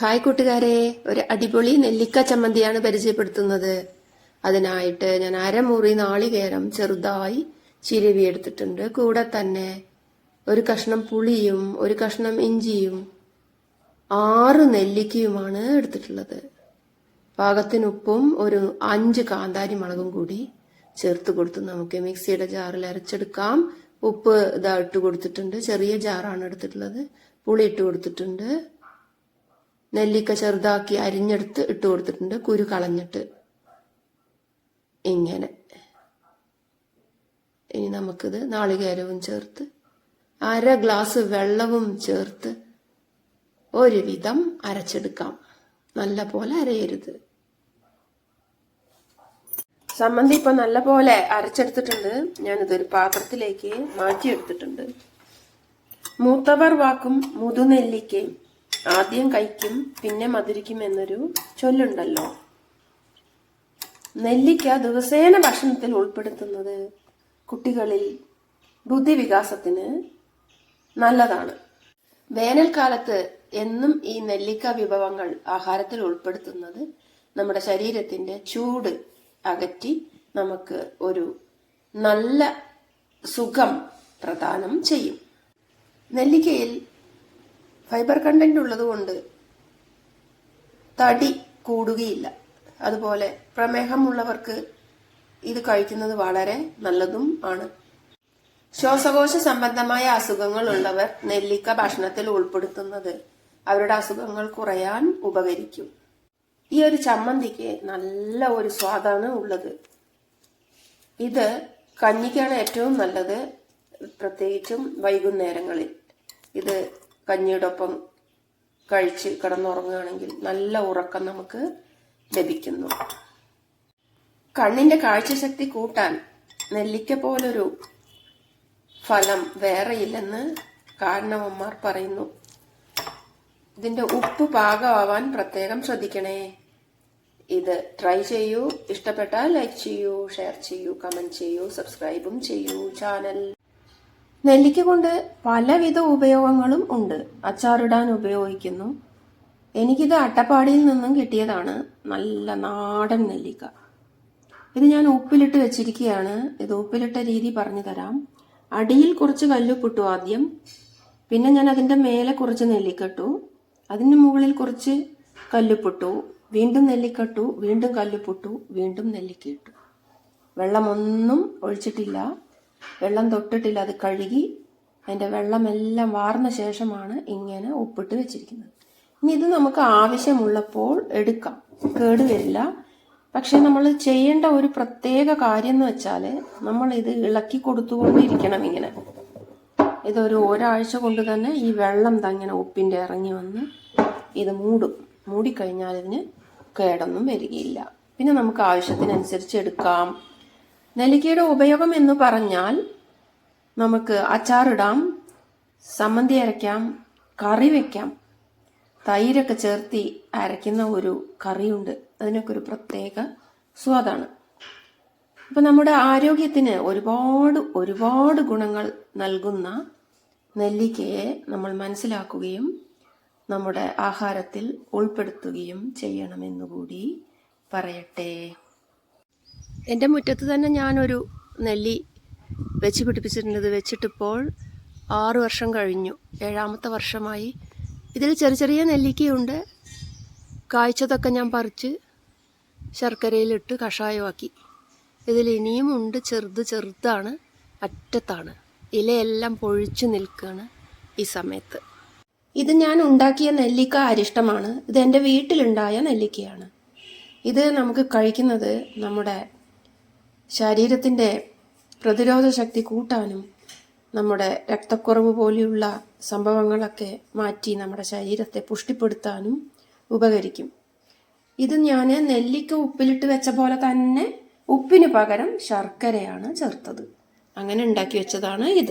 Hi കൂട്ടുകാരെ. ഒരു അടിപൊളി നെല്ലിക്ക ചമ്മന്തിയാണ് പരിചയപ്പെടുത്തുന്നത്. അതിനായിട്ട് ഞാൻ അരമുറി നാളികേരം ചെറുതായി ചിരവി എടുത്തിട്ടുണ്ട്. കൂടെ തന്നെ ഒരു കഷ്ണം പുളിയും ഒരു കഷ്ണം ഇഞ്ചിയും ആറ് നെല്ലിക്കയുമാണ് എടുത്തിട്ടുള്ളത്. പാകത്തിന് ഉപ്പും ഒരു അഞ്ച് കാന്താരി മുളകും കൂടി ചേർത്ത് കൊടുത്ത് നമുക്ക് മിക്സിയുടെ ജാറിൽ അരച്ചെടുക്കാം. ഉപ്പ് ഇതാ ഇട്ട് കൊടുത്തിട്ടുണ്ട്. ചെറിയ ജാറാണ് എടുത്തിട്ടുള്ളത്. പുളി ഇട്ട് കൊടുത്തിട്ടുണ്ട്. നെല്ലിക്ക ചെറുതാക്കി അരിഞ്ഞെടുത്ത് ഇട്ട് കൊടുത്തിട്ടുണ്ട്. കുരു കളഞ്ഞിട്ട്. ഇങ്ങനെ. ഇനി നമുക്കിത് നാളികേരവും ചേർത്ത് അര ഗ്ലാസ് വെള്ളവും ചേർത്ത് ഒരുവിധം അരച്ചെടുക്കാം. നല്ല പോലെ അരയരുത്. സമ്മന്തി ഇപ്പൊ നല്ല പോലെ അരച്ചെടുത്തിട്ടുണ്ട്. ഞാനിതൊരു പാത്രത്തിലേക്ക് മാറ്റിയെടുത്തിട്ടുണ്ട്. മൂത്തവർ വാക്കും മുതുനെല്ലിക്കയും. ആദ്യം കഴിക്കും പിന്നെ മധുരിക്കും എന്നൊരു ചൊല്ലുണ്ടല്ലോ. നെല്ലിക്ക ദിവസേന ഭക്ഷണത്തിൽ ഉൾപ്പെടുത്തുന്നത് കുട്ടികളിൽ ബുദ്ധിവികാസത്തിന് നല്ലതാണ്. വേനൽക്കാലത്ത് എന്നും ഈ നെല്ലിക്ക വിഭവങ്ങൾ ആഹാരത്തിൽ ഉൾപ്പെടുത്തുന്നത് നമ്മുടെ ശരീരത്തിന്റെ ചൂട് അകറ്റി നമുക്ക് ഒരു നല്ല സുഖം പ്രദാനം ചെയ്യും. നെല്ലിക്കയിൽ ഫൈബർ കണ്ടന്റ് ഉള്ളതുകൊണ്ട് തടി കൂടുകയില്ല. അതുപോലെ പ്രമേഹമുള്ളവർക്ക് ഇത് കഴിക്കുന്നത് വളരെ നല്ലതും ആണ്. ശ്വാസകോശ സംബന്ധമായ അസുഖങ്ങൾ ഉള്ളവർ നെല്ലിക്ക ഭക്ഷണത്തിൽ ഉൾപ്പെടുത്തുന്നത് അവരുടെ അസുഖങ്ങൾ കുറയാൻ ഉപകരിക്കും. ഈ ഒരു ചമ്മന്തിക്ക് നല്ല ഒരു സ്വാദാണ് ഉള്ളത്. ഇത് കഞ്ഞിക്കാണ് ഏറ്റവും നല്ലത് പ്രത്യേകിച്ചും വൈകുന്നേരങ്ങളിൽ. ഇത് കഞ്ഞിയുടെ ഒപ്പം കഴിച്ച് കിടന്നുറങ്ങുകയാണെങ്കിൽ നല്ല ഉറക്കം നമുക്ക് ലഭിക്കുന്നു. കണ്ണിന്റെ കാഴ്ചശക്തി കൂട്ടാൻ നെല്ലിക്ക പോലൊരു ഫലം വേറെയില്ലെന്ന് കാരണവന്മാർ പറയുന്നു. ഇതിന്റെ ഉപ്പ് പാകമാവാൻ പ്രത്യേകം ശ്രദ്ധിക്കണേ. ഇത് ട്രൈ ചെയ്യൂ. ഇഷ്ടപ്പെട്ടാൽ ലൈക്ക് ചെയ്യൂ ഷെയർ ചെയ്യൂ കമന്റ് ചെയ്യൂ സബ്സ്ക്രൈബും ചെയ്യൂ ചാനൽ. നെല്ലിക്ക കൊണ്ട് പലവിധ ഉപയോഗങ്ങളും ഉണ്ട്. അച്ചാറിടാൻ ഉപയോഗിക്കുന്നു. എനിക്കിത് അട്ടപ്പാടിയിൽ നിന്നും കിട്ടിയതാണ്. നല്ല നാടൻ നെല്ലിക്ക. ഇത് ഞാൻ ഉപ്പിലിട്ട് വെച്ചിരിക്കുകയാണ്. ഇത് ഉപ്പിലിട്ട രീതി പറഞ്ഞു തരാം. അടിയിൽ കുറച്ച് കല്ലുപ്പിട്ടു ആദ്യം. പിന്നെ ഞാൻ അതിന്റെ മേലെ കുറച്ച് നെല്ലിക്കട്ടു. അതിന് മുകളിൽ കുറച്ച് കല്ലുപ്പിട്ടു. വീണ്ടും നെല്ലിക്കട്ടു വീണ്ടും കല്ലുപ്പിട്ടു വീണ്ടും നെല്ലിക്കയിട്ടു വെള്ളമൊന്നും ഒഴിച്ചിട്ടില്ല. വെള്ളം തൊട്ടിട്ടില്ല അത് കഴുകി അതിന്റെ വെള്ളമെല്ലാം വാർന്ന ശേഷമാണ് ഇങ്ങനെ ഉപ്പിട്ട് വെച്ചിരിക്കുന്നത്. ഇനി ഇത് നമുക്ക് ആവശ്യമുള്ളപ്പോൾ എടുക്കാം. കേടുവരില്ല പക്ഷെ നമ്മൾ ചെയ്യേണ്ട ഒരു പ്രത്യേക കാര്യം എന്ന് വെച്ചാൽ നമ്മൾ ഇത് ഇളക്കി കൊടുത്തുകൊണ്ടിരിക്കണം ഇങ്ങനെ. ഇതൊരു ഒരാഴ്ച കൊണ്ട് തന്നെ ഈ വെള്ളം തങ്ങനെ ഉപ്പിന്റെ ഇറങ്ങി വന്ന് ഇത് മൂടും. മൂടിക്കഴിഞ്ഞാൽ ഇതിന് കേടൊന്നും വരികയില്ല. പിന്നെ നമുക്ക് ആവശ്യത്തിനനുസരിച്ച് എടുക്കാം. നെല്ലിക്കയുടെ ഉപയോഗം എന്ന് പറഞ്ഞാൽ നമുക്ക് അച്ചാറിടാം സമ്മന്തി അരയ്ക്കാം കറി വെക്കാം. തൈരൊക്കെ ചേർത്തി അരയ്ക്കുന്ന ഒരു കറിയുണ്ട്. അതിനൊക്കെ ഒരു പ്രത്യേക സ്വാദാണ്. അപ്പം നമ്മുടെ ആരോഗ്യത്തിന് ഒരുപാട് ഒരുപാട് ഗുണങ്ങൾ നൽകുന്ന നെല്ലിക്കയെ നമ്മൾ മനസ്സിലാക്കുകയും നമ്മുടെ ആഹാരത്തിൽ ഉൾപ്പെടുത്തുകയും ചെയ്യണമെന്നുകൂടി പറയട്ടെ. എന്റെ മുറ്റത്ത് തന്നെ ഞാനൊരു നെല്ലി വെച്ച് പിടിപ്പിച്ചിട്ടുണ്ട് വെച്ചിട്ടിപ്പോൾ ആറു വർഷം കഴിഞ്ഞു. ഏഴാമത്തെ വർഷമായി. ഇതിൽ ചെറിയ ചെറിയ നെല്ലിക്കയുണ്ട് കായ്ച്ചതൊക്കെ ഞാൻ പറിച്ച് ശർക്കരയിലിട്ട് കഷായമാക്കി. ഇതിൽ ഇനിയും ഉണ്ട്. ചെറുത് ചെറുതാണ്. അറ്റത്താണ്. ഇലയെല്ലാം പൊഴിച്ചു നിൽക്കുകയാണ് ഈ സമയത്ത്. ഇത് ഞാൻ ഉണ്ടാക്കിയ നെല്ലിക്ക അരിഷ്ടമാണ്. ഇത് എന്റെ വീട്ടിലുണ്ടായ നെല്ലിക്കയാണ്. ഇത് നമുക്ക് കഴിക്കുന്നത് നമ്മുടെ ശരീരത്തിന്റെ പ്രതിരോധ ശക്തി കൂട്ടാനും നമ്മുടെ രക്തക്കുറവ് പോലെയുള്ള സംഭവങ്ങളൊക്കെ മാറ്റി നമ്മുടെ ശരീരത്തെ പുഷ്ടിപ്പെടുത്താനും ഉപകരിക്കും. ഇത് ഞാൻ നെല്ലിക്ക ഉപ്പിലിട്ട് വെച്ച പോലെ തന്നെ ഉപ്പിന് പകരം ശർക്കരയാണ് ചേർത്തത്. അങ്ങനെ ഉണ്ടാക്കി വെച്ചതാണ് ഇത്.